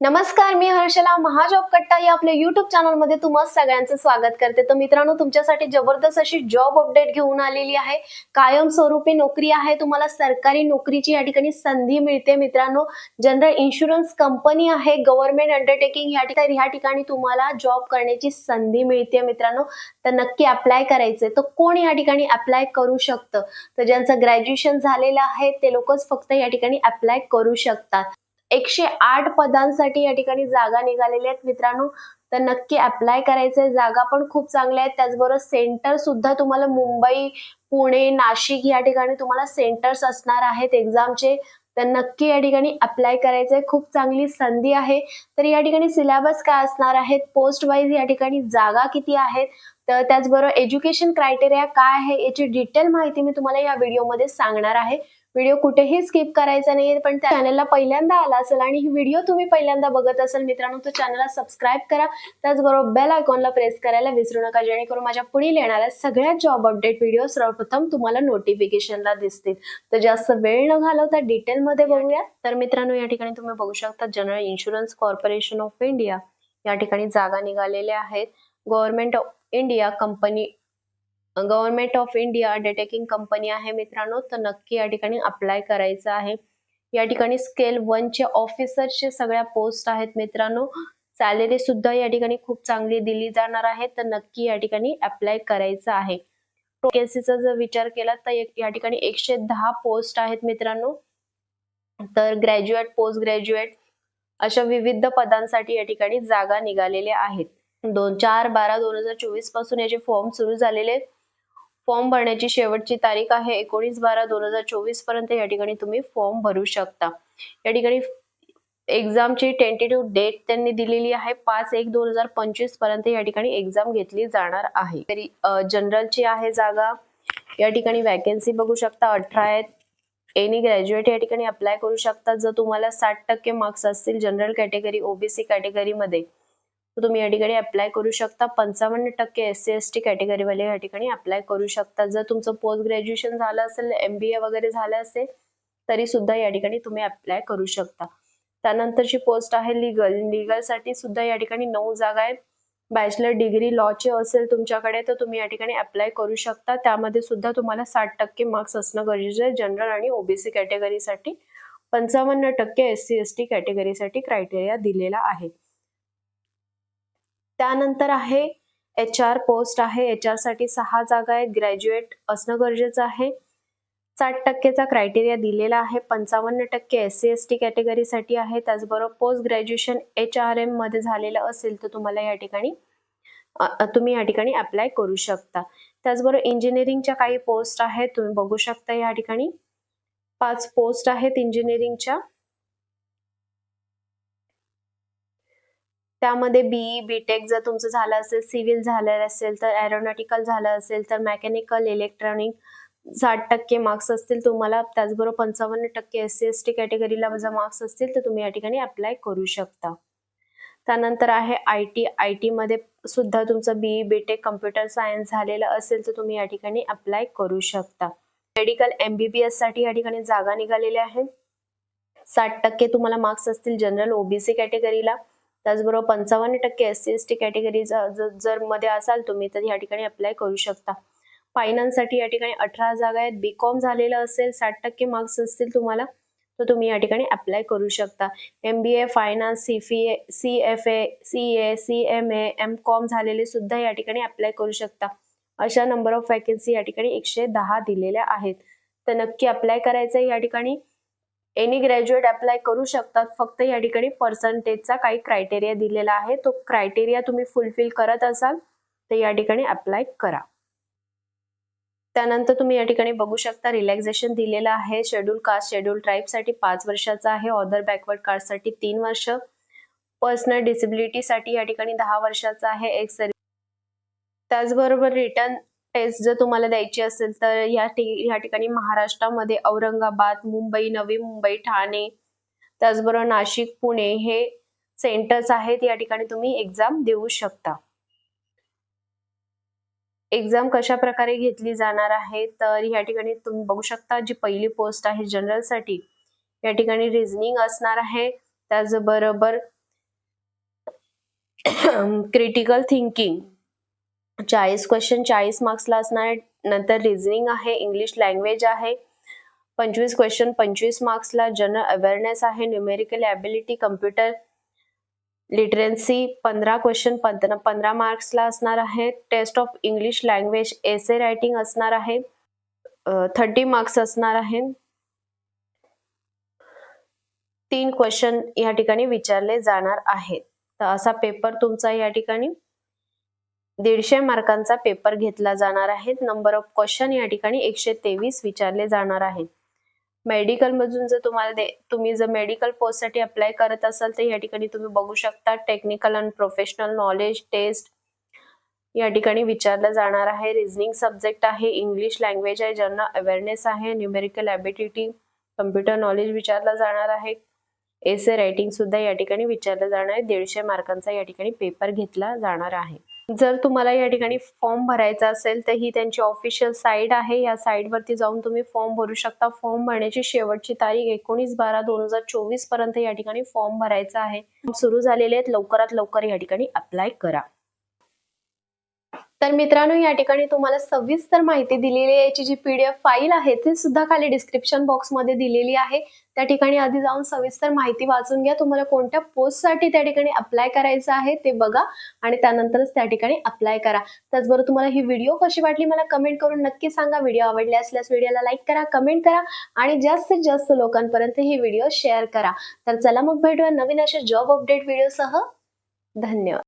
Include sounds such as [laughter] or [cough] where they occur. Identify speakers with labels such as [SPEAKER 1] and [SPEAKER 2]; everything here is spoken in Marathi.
[SPEAKER 1] नमस्कार मी हर्षला महाजॉब कट्टा या आपल्या युट्यूब चॅनलमध्ये तुम्हा सगळ्यांचं स्वागत करते. तर मित्रांनो तुमच्यासाठी जबरदस्त अशी जॉब अपडेट घेऊन आलेली आहे. कायमस्वरूपी नोकरी आहे. तुम्हाला सरकारी नोकरीची या ठिकाणी संधी मिळते मित्रांनो. जनरल इन्शुरन्स कंपनी आहे. गव्हर्नमेंट अंडरटेकिंग या ठिकाणी या ठिकाणी तुम्हाला जॉब करण्याची संधी मिळते मित्रांनो. तर नक्की अप्लाय करायचंय. तर कोण या ठिकाणी अप्लाय करू शकतं? तर ज्यांचं ग्रॅज्युएशन झालेलं आहे ते लोकच फक्त या ठिकाणी अप्लाय करू शकतात. एकशे आठ पदांसाठी या ठिकाणी जागा निघालेल्या आहेत. मित्रांनो तर नक्की अप्लाय करायचंय. जागा पण खूप चांगल्या आहेत. त्याचबरोबर सेंटर सुद्धा तुम्हाला मुंबई पुणे नाशिक या ठिकाणी तुम्हाला सेंटर्स असणार आहेत एक्झामचे तर नक्की या ठिकाणी अप्लाय करायचंय. खूप चांगली संधी आहे. तर या ठिकाणी सिलेबस काय असणार आहेत? पोस्ट वाईज या ठिकाणी जागा किती आहेत? तर त्याचबरोबर एज्युकेशन क्रायटेरिया काय आहे याची डिटेल माहिती मी तुम्हाला या व्हिडिओमध्ये सांगणार आहे. व्हिडिओ कुठेही स्किप करायचा नाही पण त्या चॅनलला पहिल्यांदा आला असेल आणि ही व्हिडिओ तुम्ही पहिल्यांदा बघत असाल मित्रांनो तर चॅनलला सबस्क्राईब करा. त्याचबरोबर बेल आयकॉनला प्रेस करायला विसरू नका जेणेकरून माझ्या पुढील येणाऱ्या सगळ्या जॉब अपडेट व्हिडिओ सर्वप्रथम तुम्हाला नोटिफिकेशनला दिसतील. तर जास्त वेळ न घालवता डिटेलमध्ये बघूया. तर मित्रांनो या ठिकाणी तुम्ही बघू शकता general insurance corporation of India या ठिकाणी जागा निघालेल्या आहेत. Government of India company government of India undertaking company आहे मित्रांनो. तर नक्की या ठिकाणी अप्लाय करायचं आहे. या ठिकाणी स्केल वनचे ऑफिसरचे सगळ्या पोस्ट आहेत मित्रांनो. सॅलरी सुद्धा या ठिकाणी खूप चांगली दिली जाणार आहे. तर नक्की या ठिकाणी अप्लाय करायचं आहे. केसीचा जर विचार केला तर या ठिकाणी एकशे दहा पोस्ट आहेत मित्रांनो. तर ग्रॅज्युएट पोस्ट ग्रॅज्युएट अशा विविध पदांसाठी या ठिकाणी जागा निघालेल्या आहेत. दोन चार बारा दोन हजार चोवीसपासून याचे फॉर्म सुरू झालेले फॉर्म भरण्याची शेवटची तारीख आहे एकोणीस बारा दोन हजार चोवीसपर्यंत या ठिकाणी तुम्ही फॉर्म भरू शकता. या ठिकाणी एक्झामची टेंटेटिव्ह डेट त्यांनी दिलेली आहे. पाच एक दोन हजार पंचवीसपर्यंत या ठिकाणी एक्झाम घेतली जाणार आहे. तरी जनरलची आहे जागा. या ठिकाणी वॅकन्सी बघू शकता. अठरा आहेत. एनी ग्रॅज्युएट या ठिकाणी अप्लाय करू शकता. जर तुम्हाला साठ टक्के मार्क्स असतील जनरल कॅटेगरी ओबीसी कॅटेगरीमध्ये तुम्ही या ठिकाणी अप्लाय करू शकता. पंचावन्न टक्के एस सी एस टी कॅटेगरीवाले या ठिकाणी अप्लाय करू शकता. जर तुमचं पोस्ट ग्रॅज्युएशन झालं असेल एम बी ए वगैरे झालं असेल तरी सुद्धा या ठिकाणी तुम्ही अप्लाय करू शकता. त्यानंतरची पोस्ट आहे लिगल लिगलसाठी सुद्धा या ठिकाणी नऊ जागा आहे बॅचलर डिग्री लॉचे असेल तुमच्याकडे तर तुम्ही या ठिकाणी अप्लाय करू शकता. त्यामध्ये सुद्धा तुम्हाला साठ टक्के मार्क्स असणं गरजेचं आहे. जनरल आणि ओबीसी कॅटेगरीसाठी पंचावन्न टक्के एस सी एस टी कॅटेगरीसाठी क्रायटेरिया दिलेला आहे. त्यानंतर आहे एच आर पोस्ट आहे. एच आरसाठी सहा जागा आहेत. ग्रॅज्युएट असणं गरजेचं आहे. साठ टक्केचा क्रायटेरिया दिलेला आहे. पंचावन्न टक्के एस सी एस टी कॅटेगरीसाठी आहे. त्याचबरोबर पोस्ट ग्रॅज्युएशन एच आर एममध्ये झालेलं असेल तर तुम्हाला या ठिकाणी तुम्ही या ठिकाणी अप्लाय करू शकता. त्याचबरोबर इंजिनिअरिंगच्या काही पोस्ट आहेत. तुम्ही बघू शकता या ठिकाणी. पाच पोस्ट आहेत इंजिनिअरिंगच्या त्यामध्ये बीई बीटेक जर तुमचं झालं असेल सिव्हिल झालं असेल तर एरोनॉटिकल झालं असेल तर मेकॅनिकल इलेक्ट्रॉनिक साठ टक्के मार्क्स असतील. तुम्हाला त्याचबरोबर पंचावन्न टक्के एस सी एस टी कॅटेगरीला जर मार्क्स असतील तर तुम्ही या ठिकाणी अप्लाय करू शकता. त्यानंतर आहे आय टी आय टीमध्ये सुद्धा तुमचं बीई बीटेक कम्प्युटर सायन्स झालेलं असेल तर तुम्ही या ठिकाणी अप्लाय करू शकता. मेडिकल एमबीबीएससाठी या ठिकाणी जागा निघालेल्या आहेत साठ टक्के तुम्हाला मार्क्स असतील जनरल ओबीसी कॅटेगरीला त्याचबरोबर पंचावन्न टक्के S C S T category जर मध्ये असाल तुम्ही तर या ठिकाणी अप्लाय करू शकता. फायनान्ससाठी या ठिकाणी अठरा जागा आहेत. बी कॉम झालेलं असेल साठ टक्के मार्क्स असतील तुम्हाला तर तुम्ही या ठिकाणी अप्लाय करू शकता. M B A finance C F A C F A C A C M A M com झालेले सुद्धा या ठिकाणी अप्लाय करू शकता. अशा नंबर ऑफ वॅकन्सी या ठिकाणी एकशे दहा दिलेल्या आहेत. तर नक्की अप्लाय करायचं या ठिकाणी. एनी ग्रॅज्युएट अप्लाय करू शकतात. फक्त या ठिकाणी पर्सेंटेजचा काही क्रायटेरिया दिलेला आहे. तो क्रायटेरिया तुम्ही फुलफिल करत असाल तर या ठिकाणी अप्लाय करा. त्यानंतर तुम्ही या ठिकाणी बघू शकता रिलॅक्झेशन दिलेलं आहे. शेड्यूल कास्ट शेड्यूल ट्राईबसाठी पाच वर्षाचा आहे. ऑदर बॅकवर्ड कास्टसाठी तीन वर्ष. पर्सनल डिसेबिलिटी साठी या ठिकाणी दहा वर्षाचा आहे. एक त्याचबरोबर रिटर्न टेस्ट जर तुम्हाला द्यायची असेल तर या या ठिकाणी महाराष्ट्रामध्ये औरंगाबाद मुंबई नवी मुंबई ठाणे त्याचबरोबर नाशिक पुणे हे सेंटर्स आहेत. या ठिकाणी तुम्ही एक्झाम देऊ शकता. एक्झाम कशा प्रकारे घेतली जाणार आहे? तर या ठिकाणी तुम्ही बघू शकता जी पहिली पोस्ट आहे जनरलसाठी या ठिकाणी रिझनिंग असणार आहे. त्याचबरोबर [clears throat] क्रिटिकल थिंकिंग चाळीस क्वेश्चन चाळीस मार्क्सला असणार. आहे नंतर रिझनिंग आहे इंग्लिश लँग्वेज आहे. पंचवीस क्वेश्चन पंचवीस मार्क्सला जनरल अवेअरनेस आहे न्यूमेरिकल ॲबिलिटी कम्प्युटर लिटरन्सी पंधरा क्वेश्चन पंधरा पंधरा मार्क्सला असणार आहे. Test of English language essay writing असणार आहे. थर्टी मार्क्स असणार आहे. तीन क्वेश्चन या ठिकाणी विचारले जाणार आहेत. तर असा पेपर तुमचा या ठिकाणी दीडशे मार्कांचा पेपर घेतला जाणार आहे. नंबर ऑफ क्वेश्चन या ठिकाणी एकशे तेवीस विचारले जाणार आहेत मेडिकल मधून जर तुम्हाला तुम्ही जर मेडिकल पोस्टसाठी अप्लाय करत असाल तर या ठिकाणी तुम्ही बघू शकता technical and professional knowledge test या ठिकाणी विचारलं जाणार आहे. रिझनिंग सब्जेक्ट आहे इंग्लिश लँग्वेज आहे जनरल अवेअरनेस आहे न्यूमेरिकल ॲबिलिटी कम्प्युटर नॉलेज विचारलं जाणार आहे. एसे रायटिंग सुद्धा या ठिकाणी विचारलं जाणार आहे. दीडशे मार्कांचा या ठिकाणी पेपर घेतला जाणार आहे. जर तुम्हाला या ठिकाणी फॉर्म भरायचा असेल तर ही त्यांची ऑफिशियल साईट आहे. या साईटवरती जाऊन तुम्ही फॉर्म भरू शकता. फॉर्म भरण्याची शेवटची तारीख एकोणीस बारा दोन हजार चोवीसपर्यंत या ठिकाणी फॉर्म भरायचा आहे. सुरू झालेले आहेत. लवकरात लवकर या ठिकाणी अप्लाय करा. तर मित्रांनो या ठिकाणी तुम्हाला सविस्तर माहिती दिलेली आहे. याची जी पीडीएफ फाईल आहे ती सुद्धा खाली डिस्क्रिप्शन बॉक्समध्ये दिलेली आहे. त्या ठिकाणी आधी जाऊन सविस्तर माहिती वाचून घ्या. तुम्हाला कोणत्या पोस्टसाठी त्या ठिकाणी अप्लाय करायचं आहे ते बघा आणि त्यानंतरच त्या ठिकाणी अप्लाय करा. त्याचबरोबर तुम्हाला ही व्हिडिओ कशी वाटली मला कमेंट करून नक्की सांगा. व्हिडिओ आवडले असल्यास व्हिडिओला लाईक करा कमेंट करा आणि जास्तीत जास्त लोकांपर्यंत ही व्हिडिओ शेअर करा. तर चला मग भेटूया नवीन अशा जॉब अपडेट व्हिडिओसह धन्यवाद.